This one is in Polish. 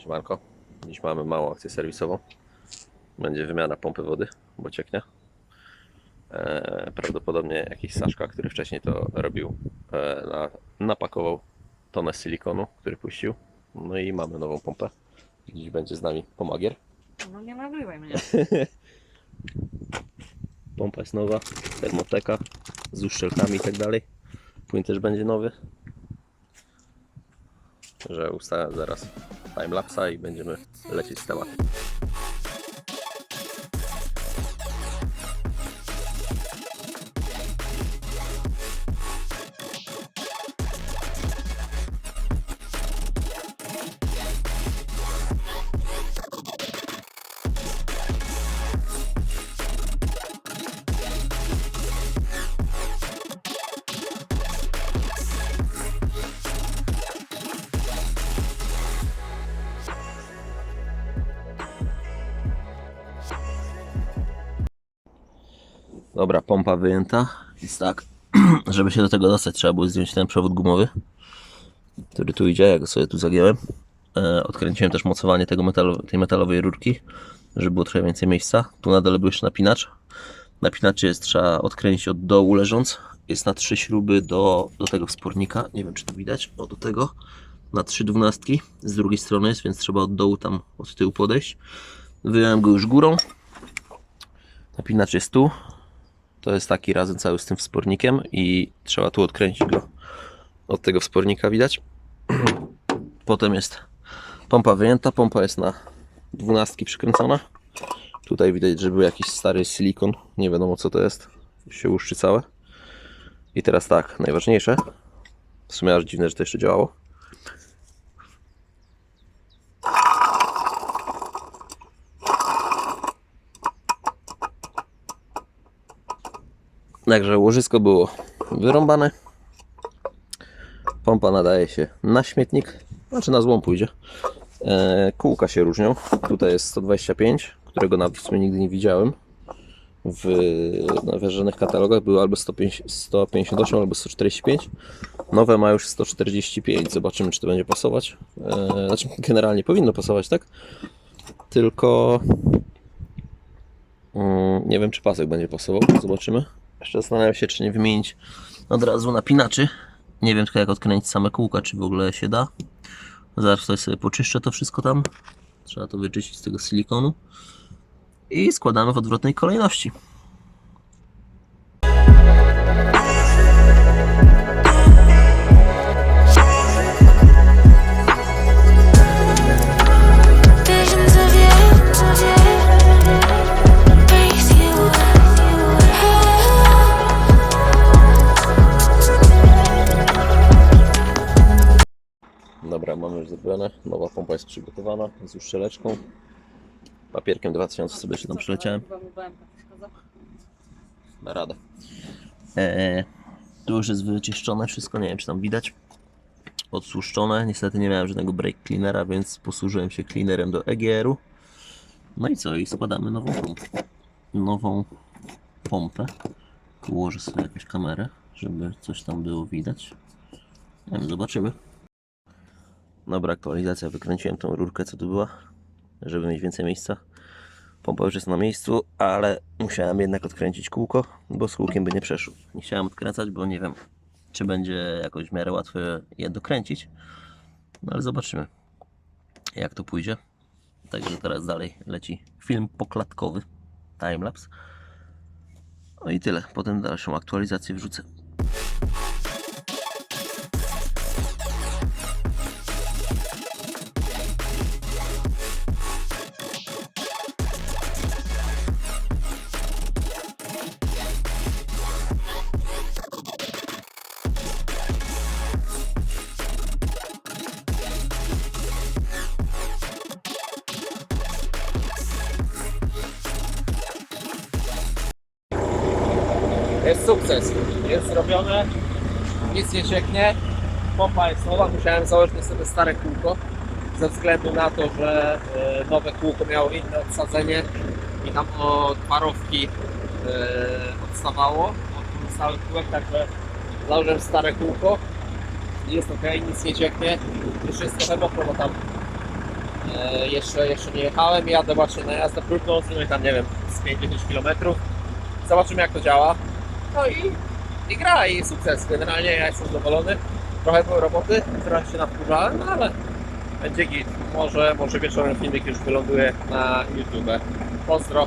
Siemanko. Dziś mamy małą akcję serwisową. Będzie wymiana pompy wody, bo cieknie. E, prawdopodobnie jakiś Saszka, który wcześniej to robił, e, na, napakował tonę silikonu, który puścił. No i mamy nową pompę. Dziś będzie z nami pomagier. No nie nagrywaj mnie. Pompa jest nowa, termoteka z uszczelkami i tak dalej. Płyn też będzie nowy. Że ustawiam zaraz timelapsa i będziemy lecieć z tematem. Dobra, pompa wyjęta. Jest tak, żeby się do tego dostać, trzeba było zdjąć ten przewód gumowy, który tu idzie, ja go sobie tu zagiąłem. E, odkręciłem też mocowanie tego tej metalowej rurki, żeby było trochę więcej miejsca. Tu na dole był jeszcze napinacz. Napinacz jest, trzeba odkręcić od dołu leżąc. Jest na trzy śruby do, do tego wspornika. Nie wiem, czy to widać. O, do tego. Na trzy dwunastki. Z drugiej strony jest, więc trzeba od dołu tam od tyłu podejść. Wyjąłem go już górą. Napinacz jest tu. To jest taki razem cały z tym wspornikiem i trzeba tu odkręcić go od tego wspornika widać. Potem jest pompa wyjęta, pompa jest na dwunastki przykręcona. Tutaj widać, że był jakiś stary silikon, nie wiadomo co to jest, się łuszczy całe. I teraz tak, najważniejsze, w sumie aż dziwne, że to jeszcze działało. Także łożysko było wyrąbane. Pompa nadaje się na śmietnik, znaczy na złom pójdzie. E, kółka się różnią. Tutaj jest 125, którego nawet w nigdy nie widziałem. W na żadnych katalogach były albo 150, 158, albo 145. Nowe ma już 145. Zobaczymy, czy to będzie pasować. E, znaczy, generalnie powinno pasować, tak? Tylko mm, nie wiem, czy pasek będzie pasował. Zobaczymy. Jeszcze zastanawiam się, czy nie wymienić od razu napinaczy. Nie wiem tylko jak odkręcić same kółka, czy w ogóle się da. Zaraz tutaj sobie poczyszczę to wszystko tam. Trzeba to wyczyścić z tego silikonu. I składamy w odwrotnej kolejności. Zrobione. Nowa pompa jest przygotowana z uszczeleczką. Papierkiem 2000 sobie jeszcze tam przyleciałem. Na radę. Eee, tu już jest wyczyszczone wszystko, nie wiem czy tam widać. Odsłuszczone. Niestety nie miałem żadnego brake cleanera, więc posłużyłem się cleanerem do EGR-u. No i co? I składamy nową pompę. Nową pompę. Ułożę sobie jakąś kamerę, żeby coś tam było widać. Nie wiem, zobaczymy. Dobra aktualizacja, wykręciłem tą rurkę co tu była, żeby mieć więcej miejsca. Pompa już jest na miejscu, ale musiałem jednak odkręcić kółko, bo z kółkiem by nie przeszło. Nie chciałem odkręcać, bo nie wiem, czy będzie jakoś w miarę łatwo je dokręcić. No ale zobaczymy, jak to pójdzie. Także teraz dalej leci film poklatkowy, timelapse. No i tyle, potem dalszą aktualizację wrzucę. Jest sukces. Jest zrobione. Nic nie cieknie. Pompa jest nowa. Musiałem założyć sobie stare kółko. Ze względu na to, że e, nowe kółko miało inne odsadzenie i tam od parówki e, odstawało od stałych kółek, także założyłem stare kółko. Jest ok, nic nie cieknie. Jeszcze jest trochę mokro, bo tam E, jeszcze, jeszcze nie jechałem, jadę właśnie na jazdę próbną, tam nie wiem, z 50 km. Zobaczymy jak to działa. No i, i gra i sukces. Generalnie ja jestem zadowolony. Trochę było roboty, trochę się nawkurzałem, no ale będzie git. Może, może wieczorem filmik już wyląduje na YouTube. Pozdro.